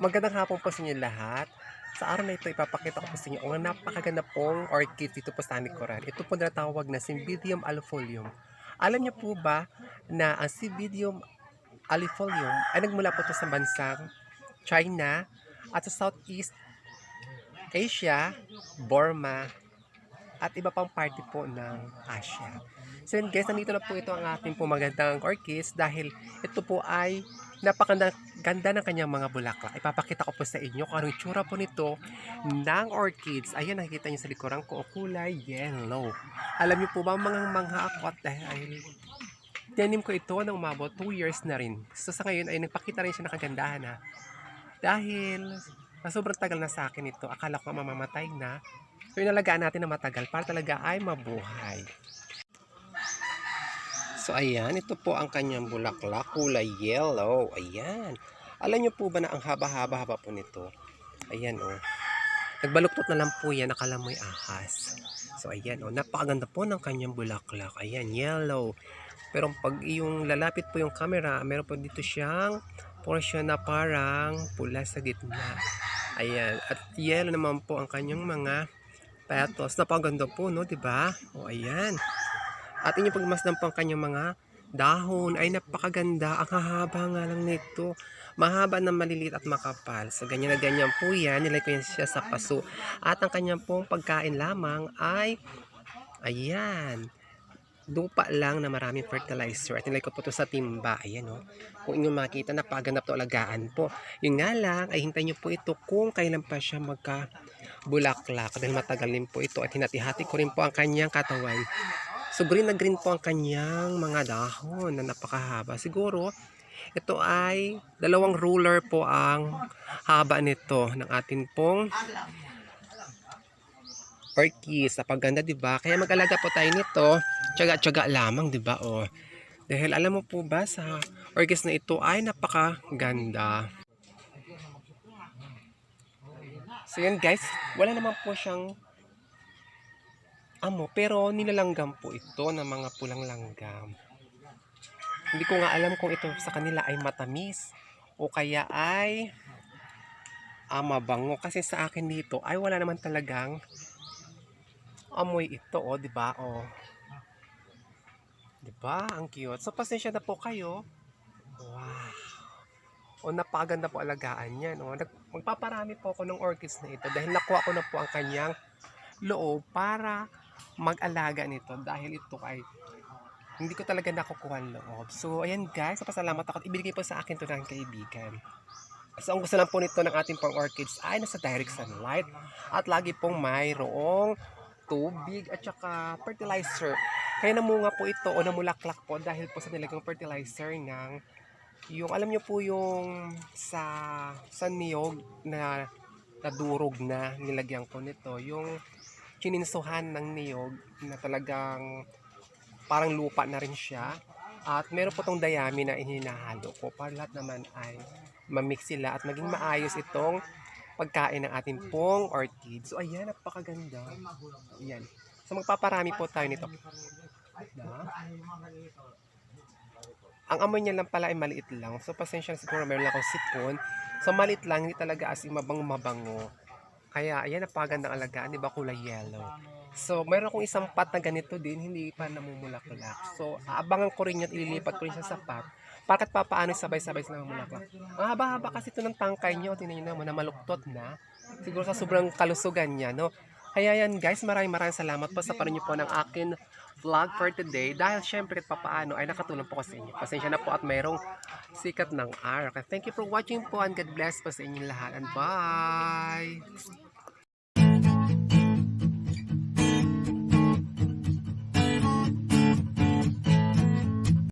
Magandang hapon po sa inyo lahat. Sa araw na ito, ipapakita ko po sa inyo ang napakaganda pong orchid dito po sa Nicoran. Ito po natawag na Cymbidium alifolium. Alam niyo po ba na ang Cymbidium alifolium ay nagmula po ito sa bansang China at sa Southeast Asia, Burma, at iba pang party po ng Asia. So yun guys, nandito na po ito ang ating po magandang orchids dahil ito po ay napakaganda ganda ng kanyang mga bulaklak. Ipapakita ko po sa inyo kung anong itsura po nito ng orchids. Ayan, nakikita niyo sa likuran ko, kulay yellow. Alam niyo po ba, mga mangha ako at dahil Tiyanim ko ito nang umabot 2 years na rin. So sa ngayon ay nagpakita rin siya ng kagandahan na dahil sa sobrang tagal na sa akin ito, akala ko mamamatay na. So inalagaan natin na matagal para talaga ay mabuhay. So ayan, ito po ang kanyang bulaklak, kulay yellow. Ayan. Alam niyo po ba na ang haba-haba-haba po nito? Ayan oh. Nagbaluktot na lang po yan, akala mo'y ahas. So ayan oh, napakaganda po ng kanyang bulaklak. Ayan, yellow. Pero pag yung lalapit po yung camera, meron po dito siyang portion na parang pula sa gitna. Ayan. At yellow naman po ang kanyang mga petals. Napakaganda po, no? ba? O, ayan. At inyong pagmasdan po ang kanyang mga dahon ay napakaganda. Ang hahaba nga lang nito. Mahaba na maliliit at makapal. So, ganyan na ganyan po yan. Nilagay ko yan siya sa paso. At ang kanyang pong pagkain lamang ay, ayan, lupa lang na maraming fertilizer. At nilagay ko po ito sa timba. Ayan, oh. Kung inyong makita, napagandap to alagaan po. Yung nga lang, ay hintayin nyo po ito kung kailan pa siya magka bulaklak. Dahil matagal din po ito. At hinati-hati ko rin po ang kanyang katawan. So, green na green po ang kanyang mga dahon na napakahaba. Siguro, ito ay dalawang ruler po ang haba nito ng atin pong orchids. Napaganda, di ba? Kaya mag-alaga po tayo nito. Tsaga-tsaga lamang, di ba? O, dahil alam mo po ba sa orchids na ito ay napakaganda. So yan guys, wala naman po siyang amo, pero nilalanggam po ito ng mga pulang langgam. Hindi ko nga alam kung ito sa kanila ay matamis o kaya ay ah, mabango. Kasi sa akin dito ay wala naman talagang amoy ito, oh, 'di ba? Oh. 'Di ba? Ang cute. So pasensya na po kayo. Wow. O napakaganda po alagaan niyan, oh. Nag- Magpaparami po ako ng orchids na ito dahil nakuha ko na po ang kanyang loob para mag-alaga nito dahil ito ay hindi ko talaga nakukuha ang loob. So, ayan guys, pasalamat ako at ibigay po sa akin to ng kaibigan. So, ang gusto lang po nito ng ating pang orchids ay nasa direct sunlight at lagi pong mayroong tubig at saka fertilizer. Kaya namunga po ito o namulaklak po dahil po sa nilagang fertilizer ng yung alam niyo po yung sa sa niyog na nadurog na nilagyan ko nito yung chininsuhan ng niyog na talagang parang lupa na rin siya at meron po tong dayami na ininahalo ko para lahat naman ay mamix sila at maging maayos itong pagkain ng ating pong orchid. So ayan, napakaganda. Ayan. So magpaparami po tayo nito. Na? Ang amoy niya lang pala ay maliit lang. So pasensya na siguro meron lang akong sipon. So maliit lang, hindi talaga as in mabang mabango. Kaya ayan, napakagandang alagaan, di ba kulay yellow. So meron akong isang pot na ganito din, hindi pa namumulak-ulak. So aabangan ko rin yan, ililipat ko rin sa pot. Bakit pa paano sabay-sabay sila mamulaklak? Ang haba-haba kasi ito ng tangkay nyo, tingnan nyo na maluktot na. Siguro sa sobrang kalusugan niya, no? Kaya yan guys, maraming maraming salamat po sa panin po ng akin vlog for today dahil syempre papaano ay nakatulong po ko sa inyo. Pasensya na po at mayroong sikat ng araw. Thank you for watching po and God bless po sa inyong lahat and bye!